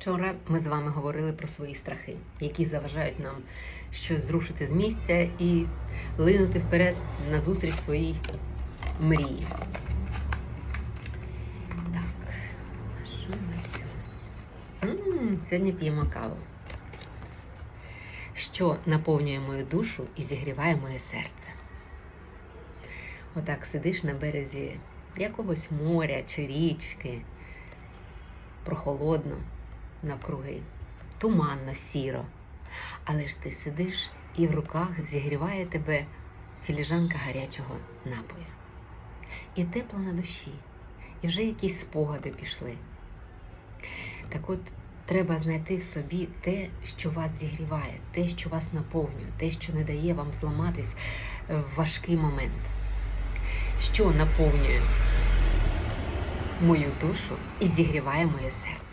Вчора ми з вами говорили про свої страхи, які заважають нам щось зрушити з місця і линути вперед назустріч своїй мрії. Так, що у сьогодні? Сьогодні п'ємо каву. Що наповнює мою душу і зігріває моє серце. Отак сидиш на березі якогось моря чи річки, прохолодно навкруги, туманно, сіро. Але ж ти сидиш і в руках зігріває тебе філіжанка гарячого напою. І тепло на душі, і вже якісь спогади пішли. Так от треба знайти в собі те, що вас зігріває, те, що вас наповнює, те, що не дає вам зламатись е, в важкий момент. Що наповнює мою душу і зігріває моє серце.